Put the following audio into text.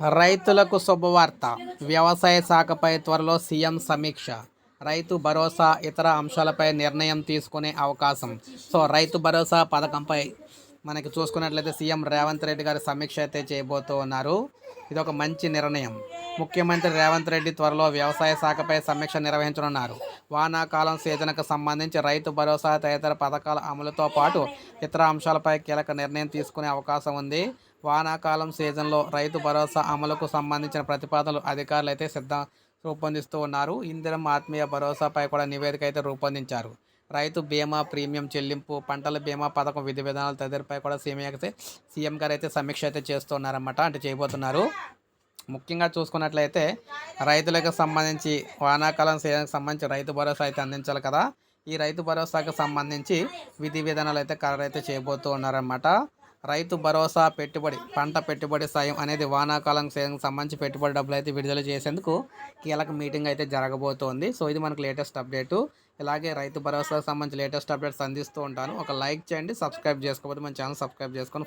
రైతులకు శుభవార్త. వ్యవసాయ శాఖపై త్వరలో సీఎం సమీక్ష. రైతు భరోసా ఇతర అంశాలపై నిర్ణయం తీసుకునే అవకాశం. సో రైతు భరోసా పథకంపై మనకి చూసుకున్నట్లయితే సీఎం రేవంత్ రెడ్డి గారి సమీక్ష అయితే చేయబోతూ ఉన్నారు ఇది ఒక మంచి నిర్ణయం. ముఖ్యమంత్రి రేవంత్ రెడ్డి త్వరలో వ్యవసాయ శాఖపై సమీక్ష నిర్వహించనున్నారు. వానాకాలం సీజన్కు సంబంధించి రైతు భరోసా తదితర పథకాల అమలుతో పాటు ఇతర అంశాలపై కీలక నిర్ణయం తీసుకునే అవకాశం ఉంది. వానాకాలం సీజన్లో రైతు భరోసా అమలుకు సంబంధించిన ప్రతిపాదనలు అధికారులు అయితే సిద్ధం రూపొందిస్తూ ఉన్నారు. ఇందిరం ఆత్మీయ భరోసాపై కూడా నివేదిక అయితే రూపొందించారు. రైతు బీమా ప్రీమియం చెల్లింపు పంటల బీమా పథకం విధి విధానాలు తదితరపై కూడా సీఎం అయితే సీఎం గారు అయితే సమీక్ష అయితే చేస్తున్నారన్నమాట అంటే చేయబోతున్నారు. ముఖ్యంగా చూసుకున్నట్లయితే రైతులకు సంబంధించి వానాకాలం సీజన్కి సంబంధించి రైతు భరోసా అయితే అందించాలి కదా. ఈ రైతు భరోసాకు సంబంధించి విధి విధానాలు అయితే ఖరారు అయితే చేయబోతూ ఉన్నారన్నమాట. రైతు భరోసా పెట్టుబడి పంట పెట్టుబడి సాయం అనేది వానాకాలం సంబంధించి పెట్టుబడి డబ్బులు అయితే విడుదల చేసేందుకు కీలక మీటింగ్ అయితే జరగబోతోంది. సో ఇది మనకు లేటెస్ట్ అప్డేటు. ఇలాగే రైతు భరోసాకు సంబంధించి లేటెస్ట్ అప్డేట్స్ అందిస్తూ ఉంటాను. ఒక లైక్ చేయండి సబ్స్క్రైబ్ చేసుకోకపోతే మన ఛానల్ సబ్స్క్రైబ్ చేసుకొని